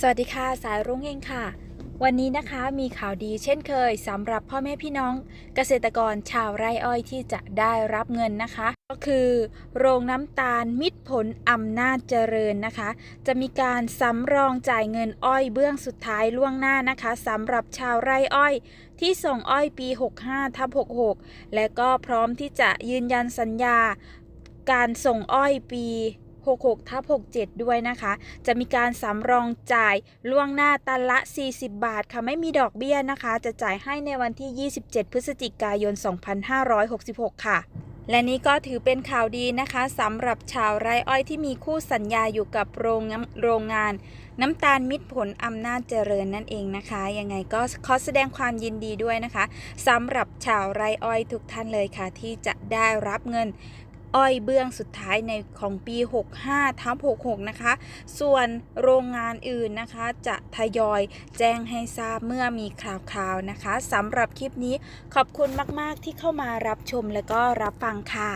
สวัสดีค่ะสายรุ่งเองค่ะ วันนี้นะคะมีข่าวดีเช่นเคยสำหรับพ่อแม่พี่น้องเกษตรกรชาวไร่อ้อยที่จะได้รับเงินนะคะ ก็คือ โรงน้ำตาลมิตรผลอำนาจเจริญนะคะ จะมีการสำรองจ่ายเงินอ้อยเบื้องสุดท้ายล่วงหน้านะคะสำหรับชาวไร่อ้อยที่ส่งอ้อยปี 65ทับ66 และก็พร้อมที่จะยืนยันสัญญา การส่งอ้อยปี 66ทับ67 ด้วยนะคะ จะมีการสำรองจ่ายล่วงหน้าตันละ 40 บาทค่ะ ไม่มีดอกเบี้ยนะคะ จะจ่ายให้ในวันที่ 27 พฤศจิกายน 2566 ค่ะและนี้ก็ถือเป็นข่าวดีนะคะสำหรับชาวไร่อ้อยที่มีคู่สัญญาอยู่กับโรงโรงงาน น้ำตาลมิตรผลอำนาจเจริญนั่นเองนะคะ ยังไงก็ขอแสดงความยินดีด้วยนะคะสำหรับชาวไร่อ้อยทุกท่านเลยค่ะ ที่จะได้รับเงิน อ้อยเบื้องสุดท้ายในของปี 65ทับ66 นะคะ ส่วนโรงงานอื่นนะคะ จะทยอยแจ้งให้ทราบเมื่อมีข่าวๆนะคะสำหรับคลิปนี้ขอบคุณมาก ๆ ที่เข้ามารับชมและก็รับฟังค่ะ